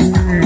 Mm-hmm.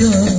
Dios.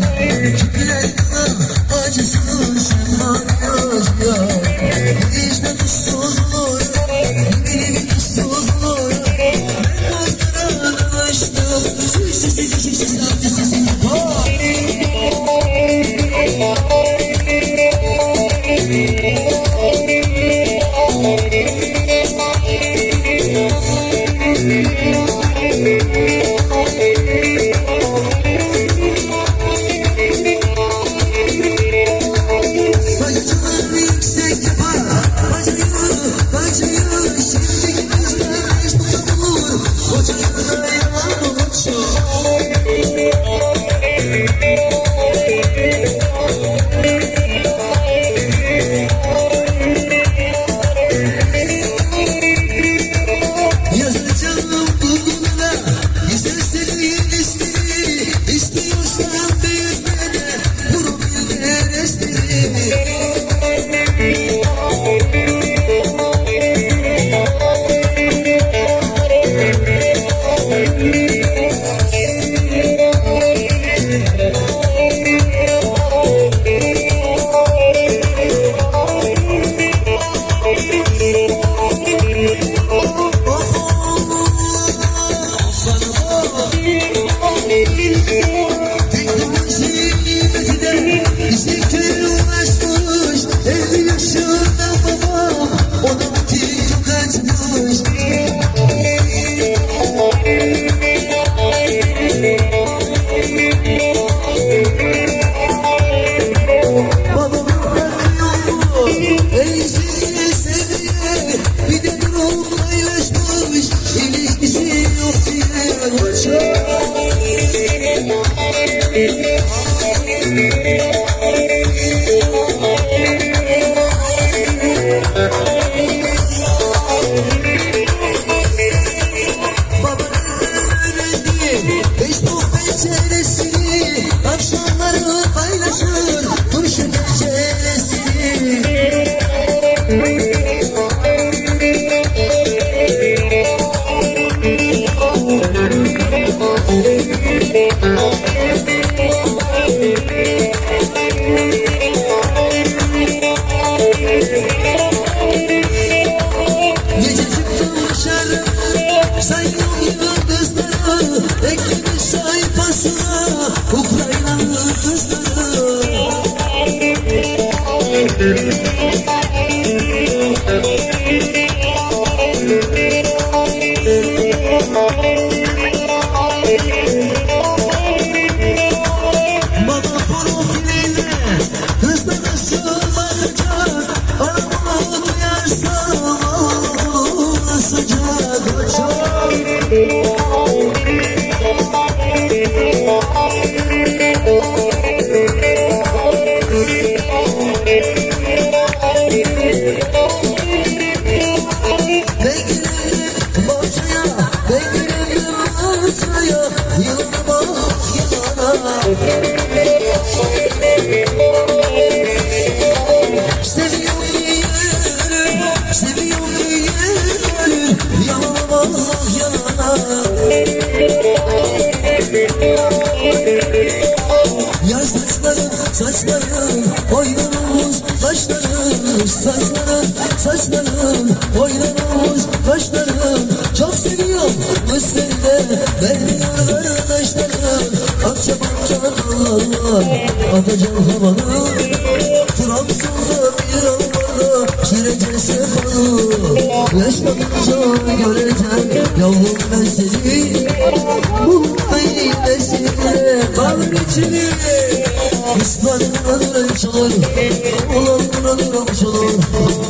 Yılma yana Seviyorum seviyorum Yalma yana Yazdıklarım saçlarım Oyunumuz başlarım Saçlarım saçlarım kavuşulur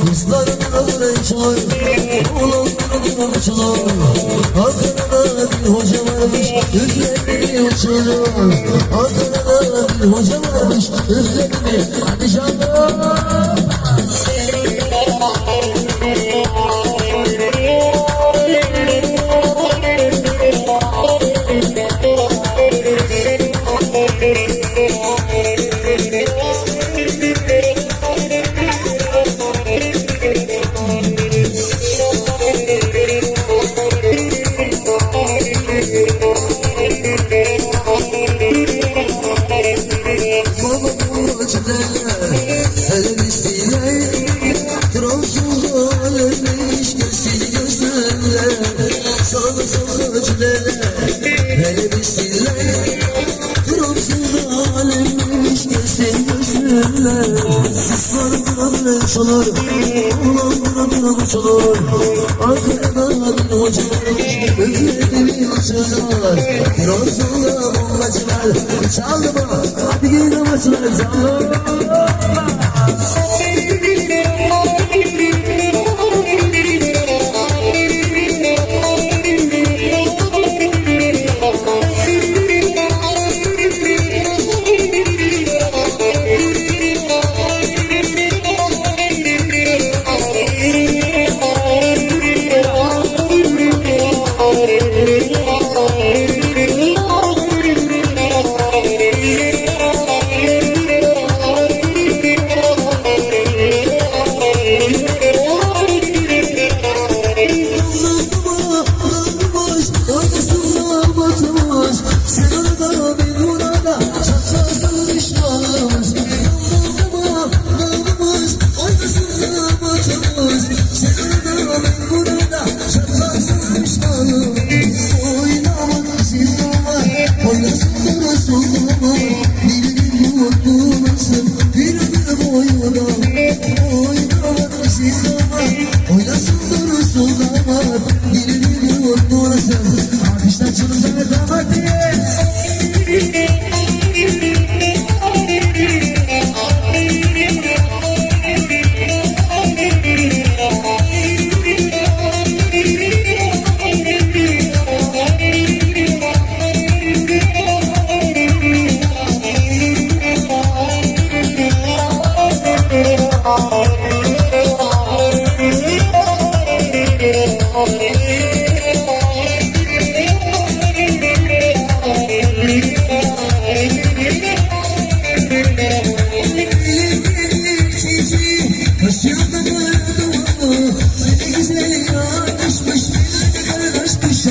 Kızlar kralı reçol Oğlum kralı kavuşulur bir hoca varmış Üzlerini uçurur Ankara'da bir hoca varmış Üzlerini hadi Hele bizimle Trabzon'da alemmiş gelsin gözüyle Sızlar bıra bıra çalar. Ulan bıra bıra uçalır Arkada bir hoca Ökle bir uçalar Trabzon'da bombacılar Çaldı mı? Hadi gelin amaçlar çalar Ooh.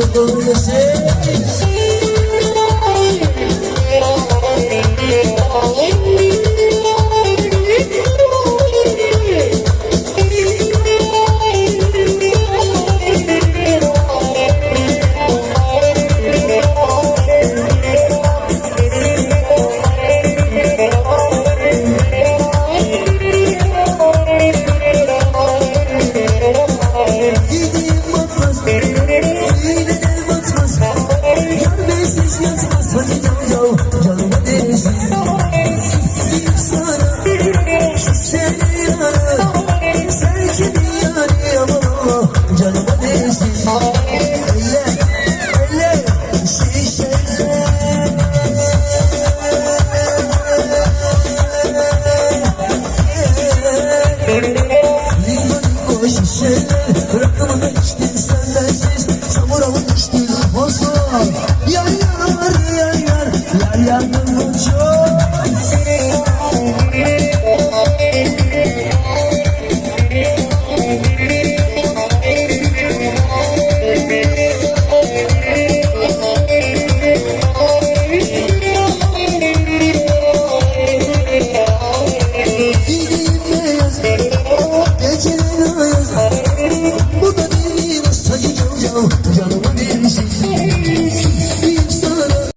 eu tô no